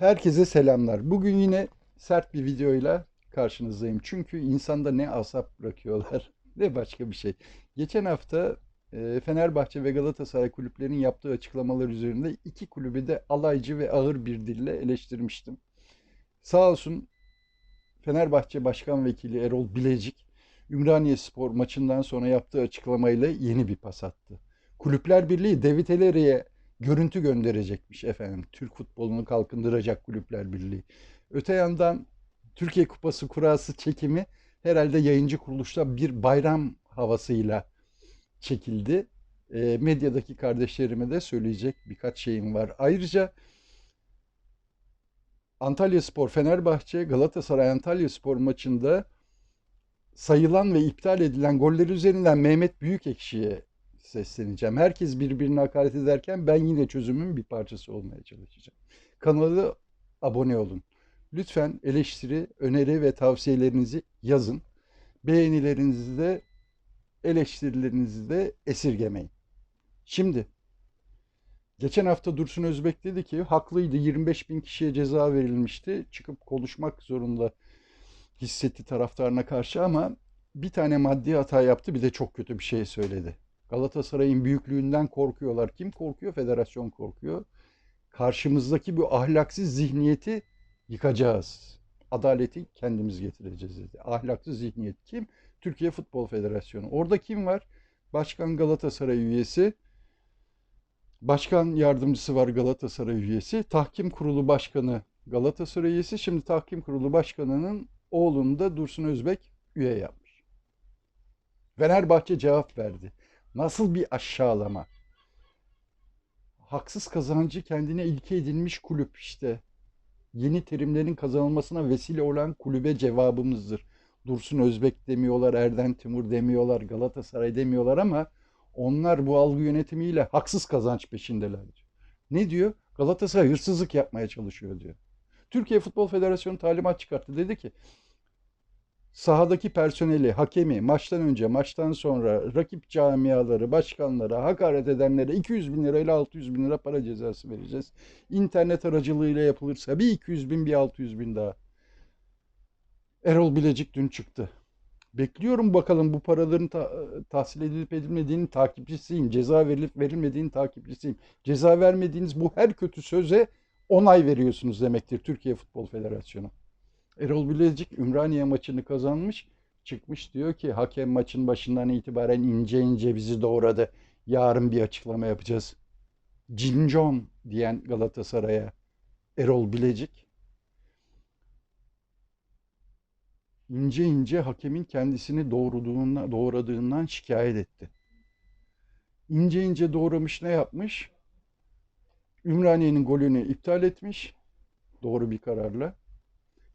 Herkese selamlar. Bugün yine sert bir videoyla karşınızdayım. Çünkü insanda ne asap bırakıyorlar ne başka bir şey. Geçen hafta e, Fenerbahçe ve Galatasaray kulüplerinin yaptığı açıklamalar üzerinde iki kulübü de alaycı ve ağır bir dille eleştirmiştim. Sağ olsun Fenerbahçe Başkan Vekili Erol Bilecik, Ümraniye maçından sonra yaptığı açıklamayla yeni bir pas attı. Kulüpler Birliği David Eleri'ye görüntü gönderecekmiş efendim. Türk futbolunu kalkındıracak Kulüpler Birliği. Öte yandan Türkiye Kupası kurası çekimi herhalde yayıncı kuruluşta bir bayram havasıyla çekildi. E, medyadaki kardeşlerime de söyleyecek birkaç şeyim var. Ayrıca Antalya Spor, Fenerbahçe, Galatasaray Antalya Spor maçında sayılan ve iptal edilen goller üzerinden Mehmet Büyükekşi'ye sesleneceğim. Herkes birbirine hakaret ederken ben yine çözümün bir parçası olmaya çalışacağım. Kanala abone olun. Lütfen eleştiri, öneri ve tavsiyelerinizi yazın. Beğenilerinizi de eleştirilerinizi de esirgemeyin. Şimdi geçen hafta Dursun Özbek dedi ki haklıydı 25 bin kişiye ceza verilmişti. Çıkıp konuşmak zorunda hissetti taraftarına karşı ama bir tane maddi hata yaptı bir de çok kötü bir şey söyledi. Galatasaray'ın büyüklüğünden korkuyorlar. Kim korkuyor? Federasyon korkuyor. Karşımızdaki bu ahlaksız zihniyeti yıkacağız. Adaleti kendimiz getireceğiz dedi. Ahlaksız zihniyet kim? Türkiye Futbol Federasyonu. Orada kim var? Başkan Galatasaray üyesi. Başkan yardımcısı var Galatasaray üyesi. Tahkim Kurulu Başkanı Galatasaray üyesi. Şimdi Tahkim Kurulu Başkanı'nın oğlunu da Dursun Özbek üye yapmış. Fenerbahçe cevap verdi. Nasıl bir aşağılama. Haksız kazancı kendine ilke edilmiş kulüp işte. Yeni terimlerin kazanılmasına vesile olan kulübe cevabımızdır. Dursun Özbek demiyorlar, Erden Timur demiyorlar, Galatasaray demiyorlar ama onlar bu algı yönetimiyle haksız kazanç peşindeler. Ne diyor? Galatasaray hırsızlık yapmaya çalışıyor diyor. Türkiye Futbol Federasyonu talimat çıkarttı. Dedi ki sahadaki personeli, hakemi maçtan önce, maçtan sonra rakip camiaları, başkanlara hakaret edenlere 200 bin lira ile 600 bin lira para cezası vereceğiz. İnternet aracılığıyla yapılırsa bir 200 bin bir 600 bin daha. Erol Bilecik dün çıktı. Bekliyorum bakalım bu paraların ta tahsil edilip edilmediğinin takipçisiyim. Ceza verilip verilmediğinin takipçisiyim. Ceza vermediğiniz bu her kötü söze onay veriyorsunuz demektir Türkiye Futbol Federasyonu. Erol Bilecik Ümraniye maçını kazanmış. Çıkmış diyor ki hakem maçın başından itibaren ince ince bizi doğradı. Yarın bir açıklama yapacağız. Cincon diyen Galatasaray'a Erol Bilecik ince ince hakemin kendisini doğurduğundan, doğradığından şikayet etti. İnce ince doğramış ne yapmış? Ümraniye'nin golünü iptal etmiş. Doğru bir kararla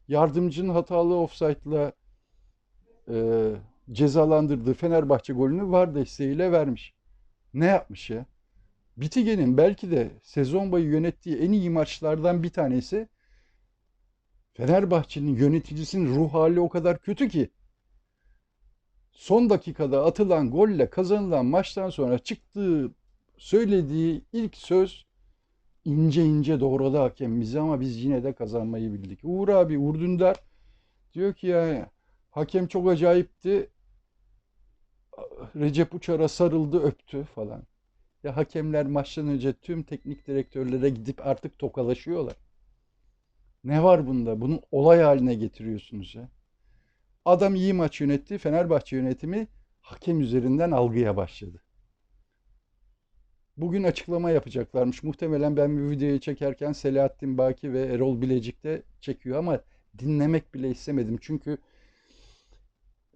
yardımcının hatalı offside'la e, cezalandırdığı Fenerbahçe golünü var desteğiyle vermiş. Ne yapmış ya? Bitige'nin belki de sezon boyu yönettiği en iyi maçlardan bir tanesi Fenerbahçe'nin yöneticisinin ruh hali o kadar kötü ki son dakikada atılan golle kazanılan maçtan sonra çıktığı söylediği ilk söz ince ince doğradı hakem bizi ama biz yine de kazanmayı bildik. Uğur abi, Uğur Dündar diyor ki ya hakem çok acayipti. Recep Uçar'a sarıldı, öptü falan. Ya hakemler maçtan önce tüm teknik direktörlere gidip artık tokalaşıyorlar. Ne var bunda? Bunu olay haline getiriyorsunuz ya. Adam iyi maç yönetti. Fenerbahçe yönetimi hakem üzerinden algıya başladı. Bugün açıklama yapacaklarmış. Muhtemelen ben bir videoyu çekerken Selahattin Baki ve Erol Bilecik de çekiyor ama dinlemek bile istemedim. Çünkü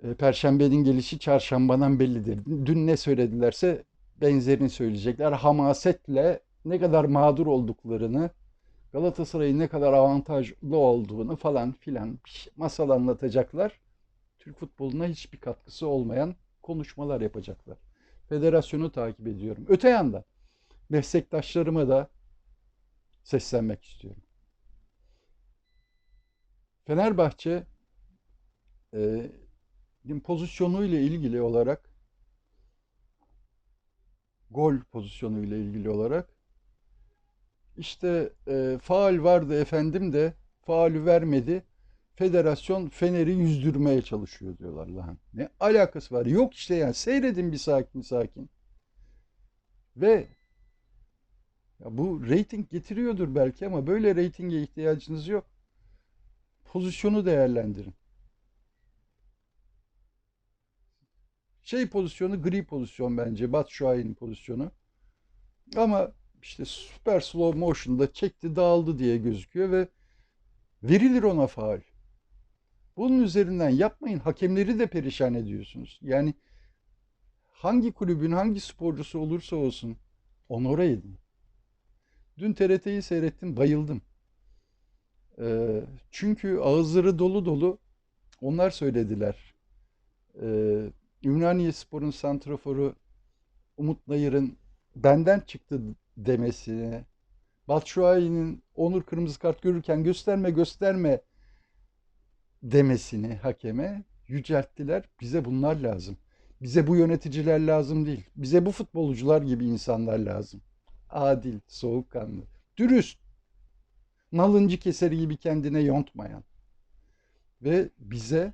e, Perşembenin gelişi çarşambadan bellidir. Dün ne söyledilerse benzerini söyleyecekler. Hamasetle ne kadar mağdur olduklarını, Galatasaray'ın ne kadar avantajlı olduğunu falan filan masal anlatacaklar. Türk futboluna hiçbir katkısı olmayan konuşmalar yapacaklar. Federasyonu takip ediyorum. Öte yandan meslektaşlarıma da seslenmek istiyorum. Fenerbahçe e, pozisyonu ile ilgili olarak gol pozisyonu ile ilgili olarak İşte e, faal vardı efendim de faulü vermedi. Federasyon Fener'i yüzdürmeye çalışıyor diyorlar lan. Ne alakası var? Yok işte yani seyredin bir sakin sakin. Ve ya bu reyting getiriyordur belki ama böyle reytinge ihtiyacınız yok. Pozisyonu değerlendirin. Şey pozisyonu gri pozisyon bence. Batu Şahin'in pozisyonu. Ama işte süper slow motion'da çekti dağıldı diye gözüküyor ve verilir ona faul. Bunun üzerinden yapmayın. Hakemleri de perişan ediyorsunuz. Yani hangi kulübün hangi sporcusu olursa olsun onore edin. Dün TRT'yi seyrettim bayıldım. Ee, çünkü ağızları dolu dolu onlar söylediler. Ee, Ümraniye Spor'un santraforu Umut Nayır'ın benden çıktı demesine, Batshuayi'nin Onur kırmızı kart görürken gösterme gösterme demesini hakeme yücelttiler. Bize bunlar lazım. Bize bu yöneticiler lazım değil. Bize bu futbolcular gibi insanlar lazım. Adil, soğukkanlı, dürüst, nalıncı keseri gibi kendine yontmayan ve bize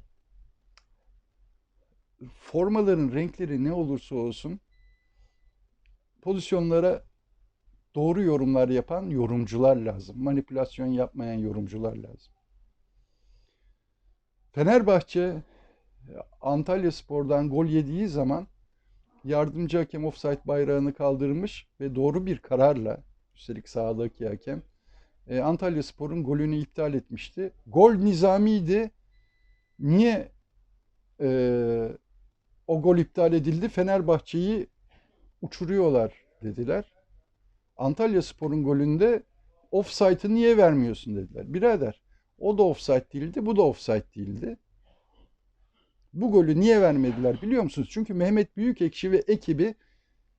formaların renkleri ne olursa olsun pozisyonlara doğru yorumlar yapan yorumcular lazım. Manipülasyon yapmayan yorumcular lazım. Fenerbahçe Antalya Spor'dan gol yediği zaman yardımcı hakem offside bayrağını kaldırmış ve doğru bir kararla üstelik sahadaki hakem e, Antalya Spor'un golünü iptal etmişti. Gol nizamiydi. Niye e, o gol iptal edildi? Fenerbahçe'yi uçuruyorlar dediler. Antalya Spor'un golünde offside'ı niye vermiyorsun dediler. Birader o da offside değildi, bu da offside değildi. Bu golü niye vermediler biliyor musunuz? Çünkü Mehmet Büyükekşi ve ekibi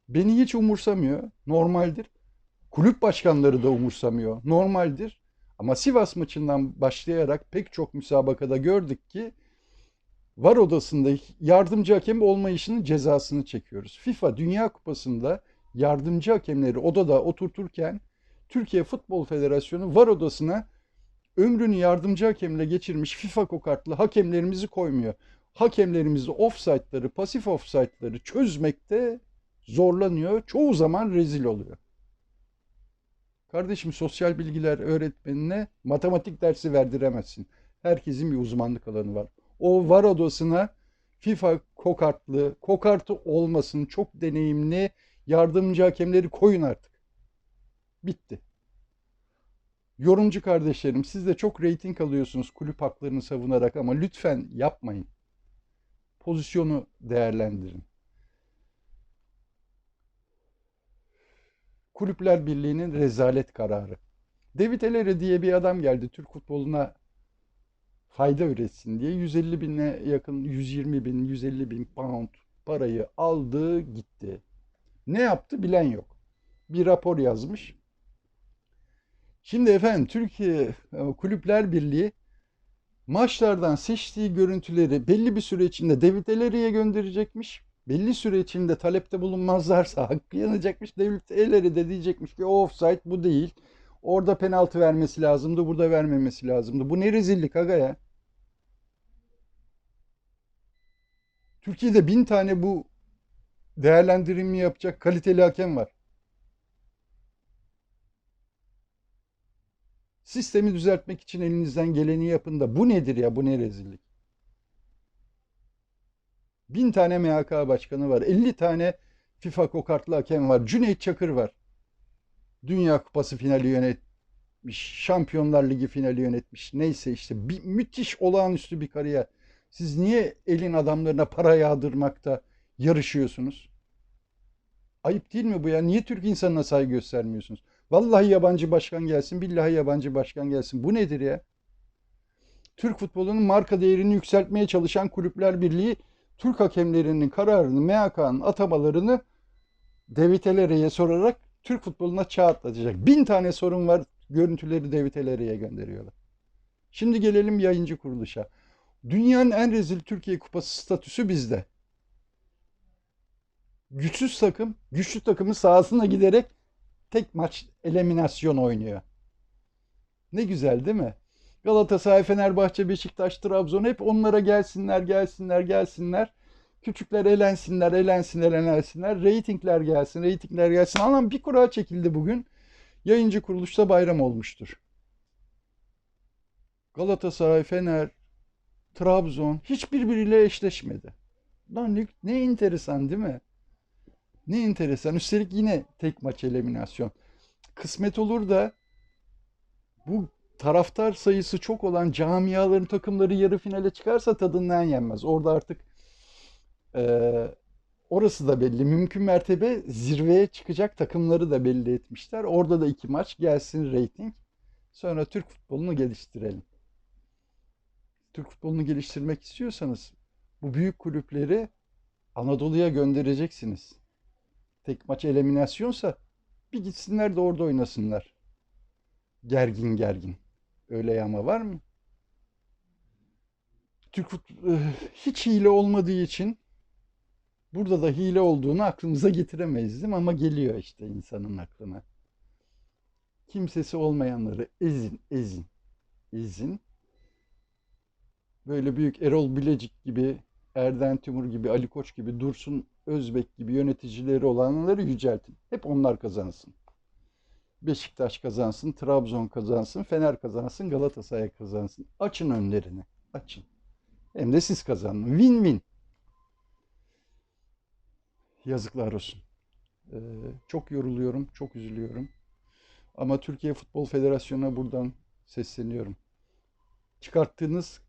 beni hiç umursamıyor. Normaldir. Kulüp başkanları da umursamıyor. Normaldir. Ama Sivas maçından başlayarak pek çok müsabakada gördük ki var odasında yardımcı hakem olmayışının cezasını çekiyoruz. FIFA Dünya Kupası'nda yardımcı hakemleri odada oturturken Türkiye Futbol Federasyonu var odasına ömrünü yardımcı hakemle geçirmiş FIFA kokartlı hakemlerimizi koymuyor. Hakemlerimizi offside'ları, pasif offside'ları çözmekte zorlanıyor. Çoğu zaman rezil oluyor. Kardeşim sosyal bilgiler öğretmenine matematik dersi verdiremezsin. Herkesin bir uzmanlık alanı var. O var odasına FIFA kokartlı, kokartı olmasın çok deneyimli yardımcı hakemleri koyun artık. Bitti. Yorumcu kardeşlerim siz de çok reyting alıyorsunuz kulüp haklarını savunarak ama lütfen yapmayın. Pozisyonu değerlendirin. Kulüpler Birliği'nin rezalet kararı. David Eleri diye bir adam geldi Türk futboluna fayda üretsin diye 150 bine yakın 120 bin 150 bin pound parayı aldı gitti. Ne yaptı bilen yok. Bir rapor yazmış. Şimdi efendim Türkiye e, Kulüpler Birliği maçlardan seçtiği görüntüleri belli bir süre içinde David Eleri'ye gönderecekmiş. Belli süre içinde talepte bulunmazlarsa hakkı yanacakmış. David Eleri de diyecekmiş ki o offside bu değil. Orada penaltı vermesi lazımdı, burada vermemesi lazımdı. Bu ne rezillik aga ya. Türkiye'de bin tane bu değerlendirimi yapacak kaliteli hakem var. Sistemi düzeltmek için elinizden geleni yapın da bu nedir ya bu ne rezillik. Bin tane MHK başkanı var. 50 tane FIFA kokartlı hakem var. Cüneyt Çakır var. Dünya Kupası finali yönetmiş. Şampiyonlar Ligi finali yönetmiş. Neyse işte bir, müthiş olağanüstü bir kariyer. Siz niye elin adamlarına para yağdırmakta yarışıyorsunuz? Ayıp değil mi bu ya? Niye Türk insanına saygı göstermiyorsunuz? Vallahi yabancı başkan gelsin, billahi yabancı başkan gelsin. Bu nedir ya? Türk futbolunun marka değerini yükseltmeye çalışan Kulüpler Birliği Türk hakemlerinin kararını, MHK'nın atamalarını David sorarak Türk futboluna çağ atlatacak. Bin tane sorun var, görüntüleri David gönderiyorlar. Şimdi gelelim yayıncı kuruluşa. Dünyanın en rezil Türkiye Kupası statüsü bizde. Güçsüz takım, güçlü takımın sahasına giderek tek maç eliminasyon oynuyor. Ne güzel değil mi? Galatasaray, Fenerbahçe, Beşiktaş, Trabzon hep onlara gelsinler, gelsinler, gelsinler. Küçükler elensinler, elensinler, elensinler. Reytingler gelsin, reytingler gelsin. Ama bir kura çekildi bugün. Yayıncı kuruluşta bayram olmuştur. Galatasaray, Fener, Trabzon hiç birbiriyle eşleşmedi. Lan ne, ne enteresan değil mi? Ne enteresan. Üstelik yine tek maç eliminasyon. Kısmet olur da bu taraftar sayısı çok olan camiaların takımları yarı finale çıkarsa tadından yenmez. Orada artık e, orası da belli. Mümkün mertebe zirveye çıkacak takımları da belli etmişler. Orada da iki maç gelsin reyting. Sonra Türk futbolunu geliştirelim. Türk futbolunu geliştirmek istiyorsanız bu büyük kulüpleri Anadolu'ya göndereceksiniz. Tek maç eliminasyonsa bir gitsinler de orada oynasınlar. Gergin gergin. Öyle yama var mı? Türk fut- hiç hile olmadığı için burada da hile olduğunu aklımıza getiremeyiz değil mi? Ama geliyor işte insanın aklına. Kimsesi olmayanları ezin, ezin, ezin. Böyle büyük Erol Bilecik gibi, Erden Timur gibi, Ali Koç gibi, Dursun Özbek gibi yöneticileri olanları yüceltin. Hep onlar kazansın. Beşiktaş kazansın, Trabzon kazansın, Fener kazansın, Galatasaray kazansın. Açın önlerini, açın. Hem de siz kazanın. Win-win. Yazıklar olsun. Ee, çok yoruluyorum, çok üzülüyorum. Ama Türkiye Futbol Federasyonu'na buradan sesleniyorum. Çıkarttığınız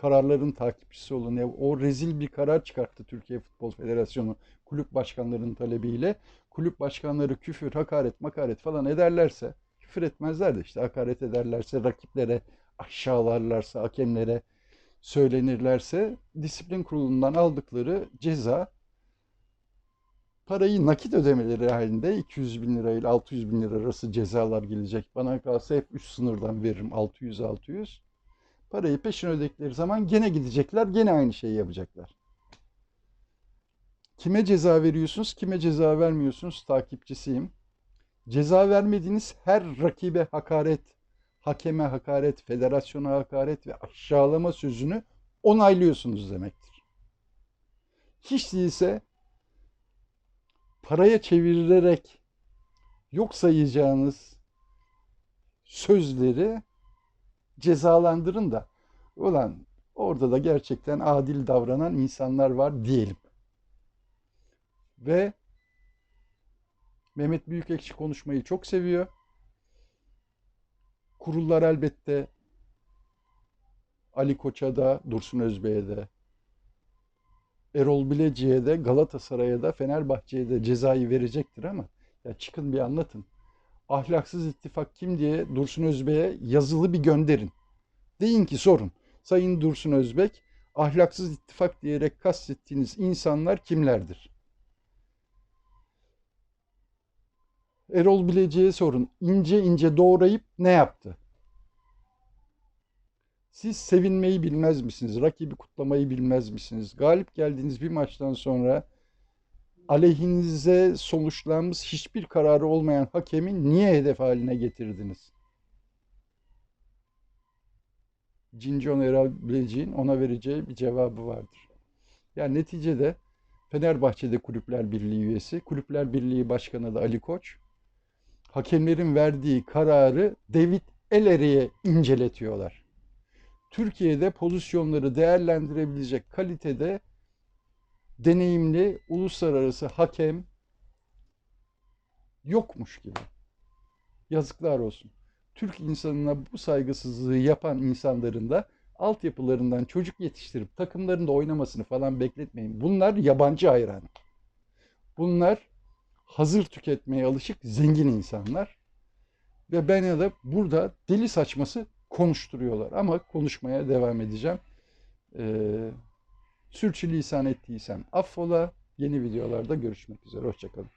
kararların takipçisi olun. Ya, o rezil bir karar çıkarttı Türkiye Futbol Federasyonu kulüp başkanlarının talebiyle. Kulüp başkanları küfür, hakaret, makaret falan ederlerse, küfür etmezler de işte hakaret ederlerse, rakiplere aşağılarlarsa, hakemlere söylenirlerse disiplin kurulundan aldıkları ceza parayı nakit ödemeleri halinde 200 bin lira ile 600 bin lira arası cezalar gelecek. Bana kalsa hep üst sınırdan veririm 600-600. Parayı peşin ödedikleri zaman gene gidecekler, gene aynı şeyi yapacaklar. Kime ceza veriyorsunuz, kime ceza vermiyorsunuz takipçisiyim. Ceza vermediğiniz her rakibe hakaret, hakeme hakaret, federasyona hakaret ve aşağılama sözünü onaylıyorsunuz demektir. Hiç değilse paraya çevirilerek yok sayacağınız sözleri cezalandırın da ulan orada da gerçekten adil davranan insanlar var diyelim. Ve Mehmet Büyükekşi konuşmayı çok seviyor. Kurullar elbette Ali Koç'a da, Dursun Özbey'e de, Erol Bilecik'e de, Galatasaray'a da, Fenerbahçe'ye de cezayı verecektir ama ya çıkın bir anlatın. Ahlaksız ittifak kim diye Dursun Özbek'e yazılı bir gönderin. Deyin ki sorun. Sayın Dursun Özbek, ahlaksız ittifak diyerek kastettiğiniz insanlar kimlerdir? Erol Bilecik'e sorun. İnce ince doğrayıp ne yaptı? Siz sevinmeyi bilmez misiniz? Rakibi kutlamayı bilmez misiniz? Galip geldiğiniz bir maçtan sonra aleyhinize sonuçlanmış hiçbir kararı olmayan hakemi niye hedef haline getirdiniz? Cincon Erol Bilecik'in ona vereceği bir cevabı vardır. Yani neticede Fenerbahçe'de Kulüpler Birliği üyesi, Kulüpler Birliği Başkanı da Ali Koç, hakemlerin verdiği kararı David Ellery'e inceletiyorlar. Türkiye'de pozisyonları değerlendirebilecek kalitede deneyimli uluslararası hakem yokmuş gibi. Yazıklar olsun. Türk insanına bu saygısızlığı yapan insanların da altyapılarından çocuk yetiştirip takımlarında oynamasını falan bekletmeyin. Bunlar yabancı hayran. Bunlar hazır tüketmeye alışık zengin insanlar. Ve beni de burada deli saçması konuşturuyorlar. Ama konuşmaya devam edeceğim. Ee, sürçülisan ettiysem affola. Yeni videolarda görüşmek üzere. Hoşçakalın.